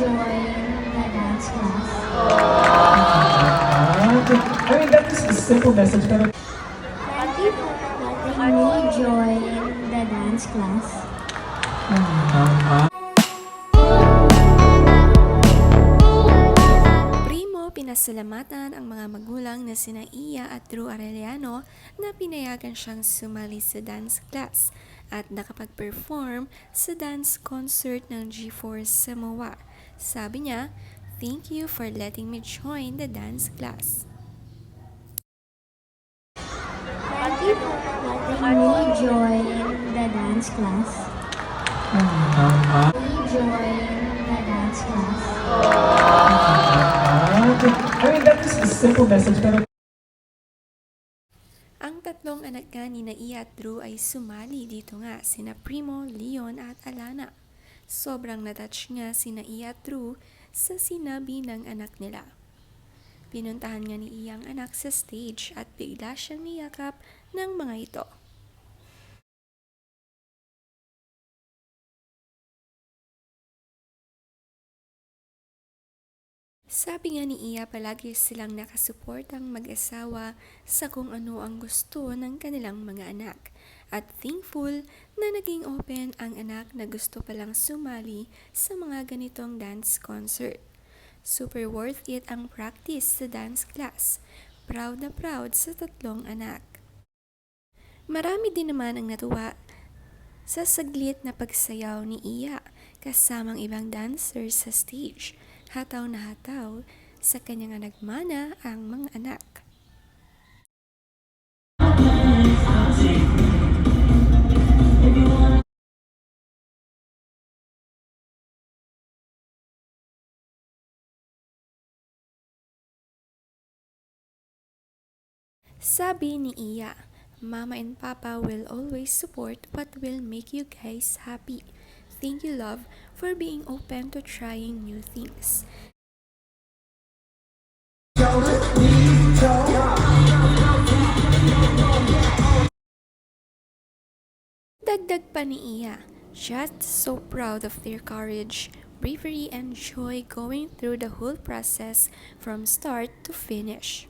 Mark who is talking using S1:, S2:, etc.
S1: join the dance class?
S2: Ah, I mean, that is a simple message, pero
S1: Thank you for letting me join the dance class.
S3: Primo, pinasalamatan ang mga magulang na sina Iya at Drew Arellano na pinayagan siyang sumali sa dance class at nakapag-perform sa dance concert ng G4 Samoa. Sabi niya, Thank you for letting me join the dance class.
S1: Thank you for letting me join the dance class. Me join the dance class.
S2: ah, I mean, that is a simple message, pero
S3: Ang tatlong anak nga ni na Iya at Drew ay sumali dito nga sina Primo, Leon at Alana. Sobrang natouch nga sina Iya at Drew sa sinabi ng anak nila. Pinuntahan nga ni Iya ang anak sa stage at bigla siyang niyakap ng mga ito. Sabi nga ni Iya palagi silang nakasuportang mag-asawa sa kung ano ang gusto ng kanilang mga anak. At thankful na naging open ang anak na gusto palang sumali sa mga ganitong dance concert. Super worth it ang practice sa dance class. Proud na proud sa tatlong anak. Marami din naman ang natuwa sa saglit na pagsayaw ni Iya kasamang ibang dancers sa stage. Hataw na hataw sa kanyang nagmana ang mga anak. Sabi ni Iya, Mama and Papa will always support what will make you guys happy. Thank you, love, for being open to trying new things. Dagdag pa ni Iya, just so proud of their courage, bravery, and joy going through the whole process from start to finish.